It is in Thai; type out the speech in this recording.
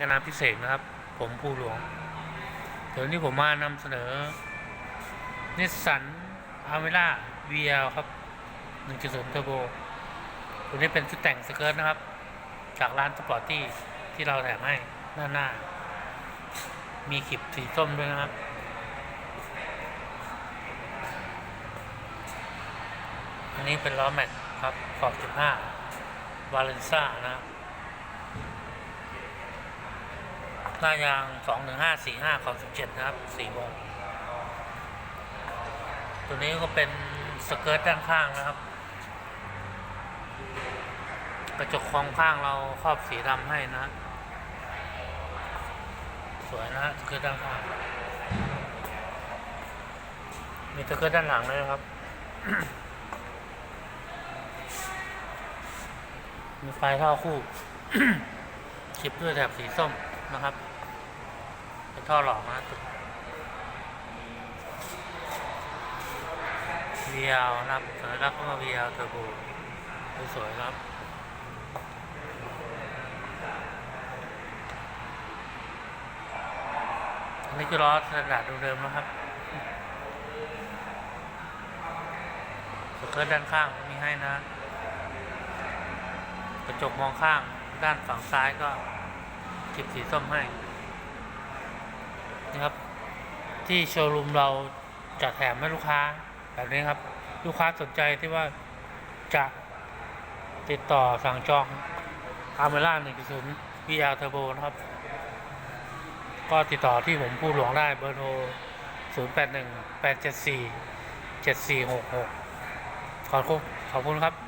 คณะพิเศษนะครับ ผมภูหลวง เดี๋ยวนี้ผมมานำเสนอนิสสันอาเมล่า VL ครับ1.0 Turbo ตัวนี้เป็นชุดแต่งสเกิร์ตนะครับ จากร้านสปอร์ตที่ที่เราแถมให้หน้าหน้า มีขีบสีส้มด้วยนะครับอันนี้เป็นล้อแม็กครับขอบ 15 วาเลนซ่านะครับ หน้ายาง21545ขอบ17นะครับ4โมงตัวนี้ก็เป็นสเกิร์ตด้านข้างนะครับ กระจกคองข้างเราครอบสีดำให้นะ สวยนะสเกิร์ตด้านข้าง มีสเกิร์ตด้านหลังด้วยนะครับ มีไฟท่อคู่คลิปด้วยแถบสีส้ม นะครับ เป็นท่อหลอกนะตึก VL นะครับสัญลักษณ์ก็มา VL Turbo สวยครับอันนี้คือล้อสแตนดาร์ดเดิมนะครับสเกิร์ตด้านข้างมีให้นะ กระจกมองข้างด้านฝั่งซ้ายก็ จิบสีส้มให้นี่ครับ ที่โชว์รูมเราจัดแถมให้ลูกค้าแบบนี้ครับ ลูกค้าสนใจที่ว่าจะติดต่อสั่งจองอาร์เมล่า1.0 VR Turbo นะครับ ก็ติดต่อที่ผมผู้หลวงได้เบอร์โทร 081 874 7466 ขอบคุณขอบคุณครับ